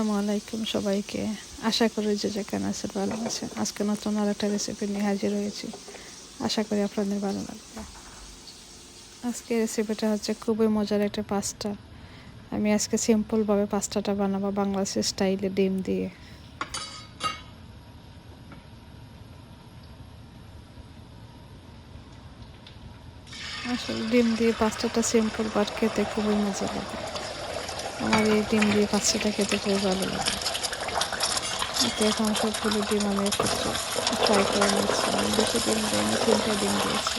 আসসালামু আলাইকুম সবাইকে। আশা করি যে যেখানে আছেন ভালো আছেন। আজকে নতুন আর একটা রেসিপি নিয়ে হাজির হয়েছি। আশা করি আপনাদের ভালো লাগবে। আজকে রেসিপিটা হচ্ছে খুবই মজার একটা পাস্তা। আমি আজকে সিম্পলভাবে পাস্তাটা বানাবো বাংলাদেশের স্টাইলে ডিম দিয়ে। আসলে ডিম দিয়ে পাস্তাটা সিম্পল বাট খেতে খুবই মজা লাগে। আমার এই ডিম দিয়ে পাচ্ছিটা খেতে খুব ভালো লাগে। এতে এখন সবগুলো ডিম আমি ট্রাই করে নিচ্ছি। আমি বেশি ডিম দিইনি, তিনটা ডিম দিয়েছি।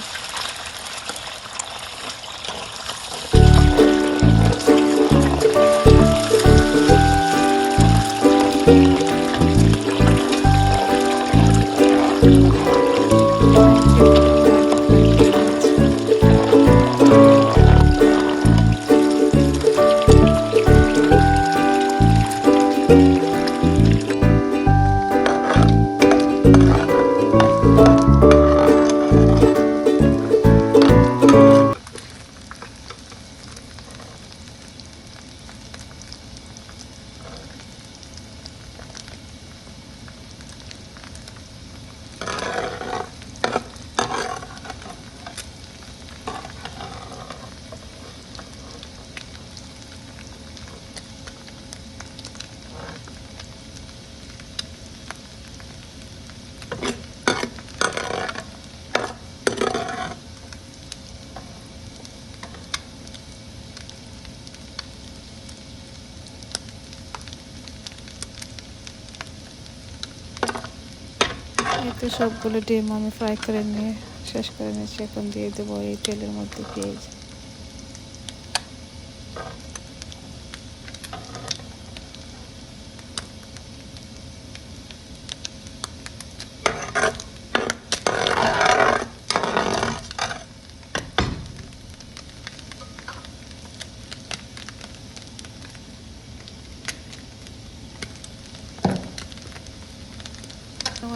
এতে সবগুলো ডিম আমি ফ্রাই করে নিয়ে শেষ করে নিয়েছি। এখন দিয়ে দেবো এই তেলের মধ্যে পেঁয়াজ।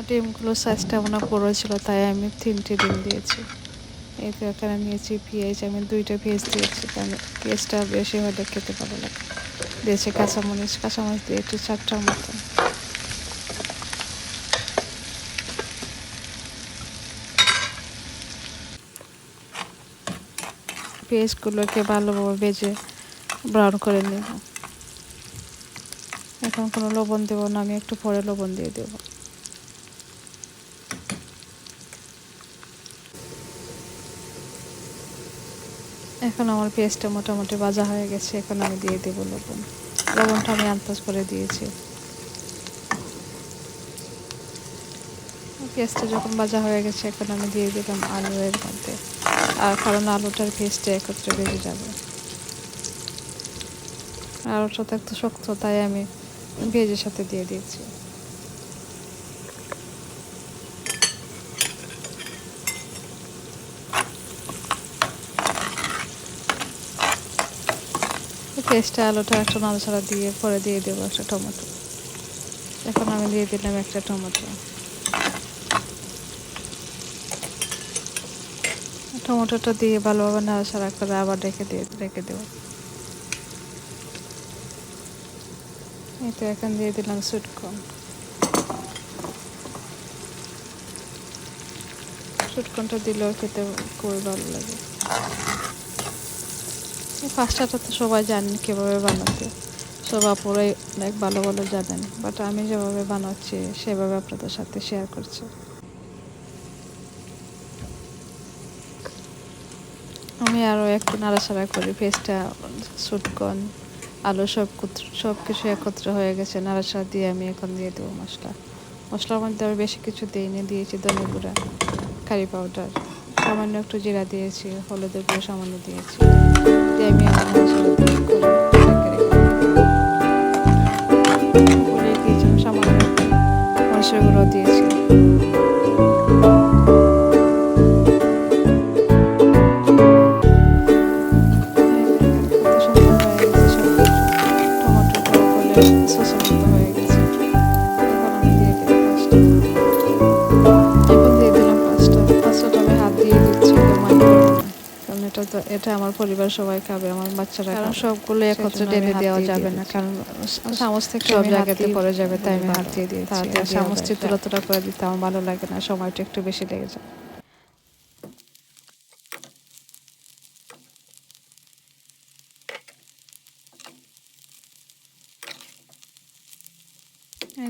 আমার ডিমগুলো সাইজটা মনে বড়ো ছিল, তাই আমি তিনটে ডিম দিয়েছি। এই তো এখানে নিয়েছি পেঁয়াজ, আমি দুইটা পেঁয়াজ দিয়েছি, কারণ পেঁয়াজটা বেশি হলে খেতে ভালো লাগে। দিয়েছি কাঁচামরিচ কাঁচামরিচ দিয়ে একটু চারটার মতন পেঁয়াজগুলোকে ভালোভাবে ভেজে ব্রাউন করে নেব। এখন কোনো লবণ দেবো না, আমি একটু পরে লবণ দিয়ে দেবো। এখন আমার পেঁয়াজটা মোটামুটি ভাজা হয়ে গেছে, এখন আমি দিয়ে দেবো লবণ। লবণটা আমি আন্দাজ করে দিয়েছি। পেঁয়াজটা যখন ভাজা হয়ে গেছে, এখন আমি দিয়ে দিলাম আলু এর মধ্যে। আর কারণ আলুটার পেঁয়াজটা একত্রে বেজে যাবে। আলুটা তো একটু শক্ত, তাই আমি পেঁয়াজের সাথে দিয়ে দিয়েছি। পেস্টটা, আলুটা একটু নাড়াচাড়া দিয়ে পরে দিয়ে দেবো একটা টমেটো। এখন আমি দিয়ে দিলাম একটা টমেটো। টমেটোটা দিয়ে ভালোভাবে নাড়াচাড়া করে আবার রেখে দিয়ে, রেখে দেবো। তো এখন দিয়ে দিলাম সুটকন সুটকনটা দিলেও খেতে খুবই ভালো লাগে। পাস্তাটা তো সবাই জানেন কীভাবে বানাতে সব আপুরাই অনেক ভালো ভালো জানেন। বাট আমি যেভাবে বানাচ্ছি, সেভাবে আপনাদের সাথে শেয়ার করছি। আমি আরও একটু নাড়াচাড়া করি পেস্টটা সুটকন, আলু সব সব কিছু একত্র হয়ে গেছে। নাড়াচাড়া দিয়ে আমি এখন দিয়ে দেবো মশলা। মশলার মধ্যে আমি বেশি কিছু দিইনি, দিয়েছি ধনে গুঁড়া কারি পাউডার সামান্য একটু জিরা দিয়েছি, হলুদের গুঁড়ো সামান্য দিয়েছি। দিয়ে আমি এখন মশলা দিয়ে করে গুলিয়ে দিয়েছিলাম সামান্য মশলা গুঁড়ো দিয়েছি। তো এটা আমার পরিবার সবাই খাবে আমার বাচ্চারা কারণ সবগুলো একত্রে ঢেলে দেওয়া দিয়ে যাবে না। কারণ থেকে সব জায়গাতে পড়ে যাবে তাই আমি ভালো। হাত দিয়ে দিয়েছি। তাড়াতাড়ি আর দেওয়া চামচ যায়, চিতলা এটা। তোলা করে দিতে আমার ভালো লাগে না সময়টা একটু বেশি লেগে যায়।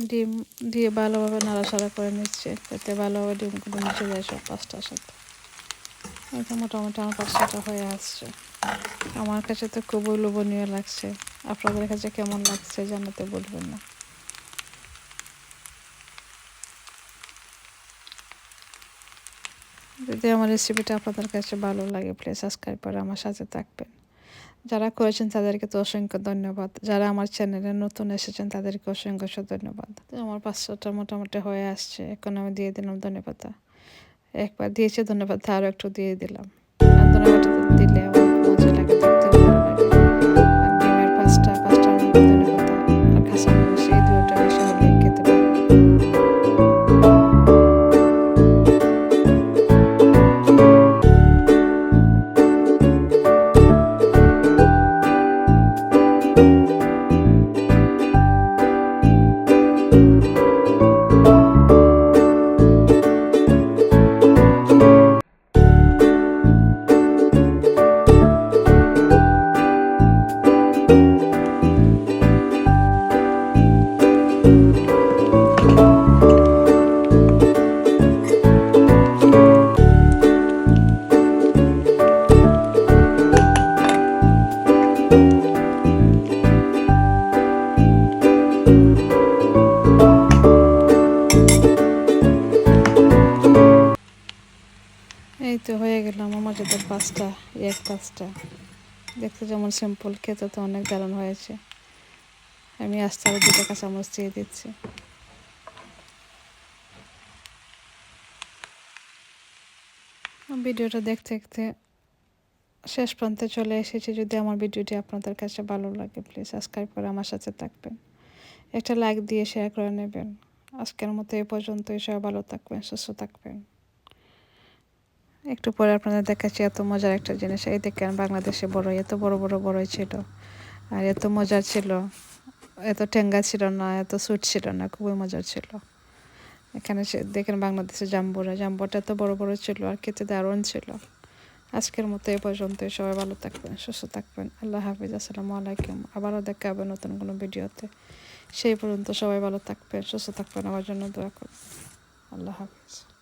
ডিম দিয়ে ভালোভাবে নাড়াচাড়া করে নিচ্ছে যাতে ভালোভাবে ডিমগুলো মিশে যায় সব পাঁচটার সাথে। এটা মোটামুটি আমার পাঁচটাটা হয়ে আসছে। আমার কাছে তো খুবই লোভনীয় লাগছে। আপনাদের কাছে কেমন লাগছে জানাতে বলবেন না। যদি আমার রেসিপিটা আপনাদের কাছে ভালো লাগে প্লিজ সাবস্ক্রাইব করে আমার সাথে থাকবেন। যারা করেছেন তাদেরকে তো অসংখ্য ধন্যবাদ। যারা আমার চ্যানেলে নতুন এসেছেন তাদেরকে অসংখ্য ধন্যবাদ। তো আমার পাঁচশোটা মোটামুটি হয়ে আসছে। এখন আমি দিয়ে দিলাম ধন্যবাদ একবার দিয়েছে ধন্যবাদ আরও একটু দিয়ে দিলাম। আর তো হয়ে গেল আমার মজাদার পাঁচটা এক পাঁচটা। দেখতে যেমন সিম্পল খেতে তো অনেক দারুণ হয়েছে। আমি আস্তে আরও দুটো কাঁচামচ দিয়ে দিচ্ছি। ভিডিওটা দেখতে দেখতে শেষ প্রান্তে চলে এসেছি। যদি আমার ভিডিওটি আপনাদের কাছে ভালো লাগে প্লিজ সাবস্ক্রাইব করে আমার সাথে থাকবেন। একটা লাইক দিয়ে শেয়ার করে নেবেন। আজকের মতো এ পর্যন্তই। সবাই ভালো থাকবেন, সুস্থ থাকবেন। একটু পরে আপনাদের দেখাচ্ছি এত মজার একটা জিনিস। এই দেখেন বাংলাদেশে বড়, এত বড় বড় বড়ই ছিল। আর এত মজার ছিল। এত টেঙ্গা ছিল না, এত সুট ছিল না, খুবই মজার ছিল। এখানে দেখেন বাংলাদেশে জাম্বুরা। জাম্বুটা এত বড় বড় ছিল আর খেতে দারুণ ছিল। আজকের মতো এ পর্যন্ত সবাই ভালো থাকবেন, সুস্থ থাকবেন। আল্লাহ হাফিজ। আসসালামু আলাইকুম। আবারও দেখা হবে নতুন কোনো ভিডিওতে। সেই পর্যন্ত সবাই ভালো থাকবেন, সুস্থ থাকবেন। আমার জন্য দোয়া করবেন। আল্লাহ হাফিজ।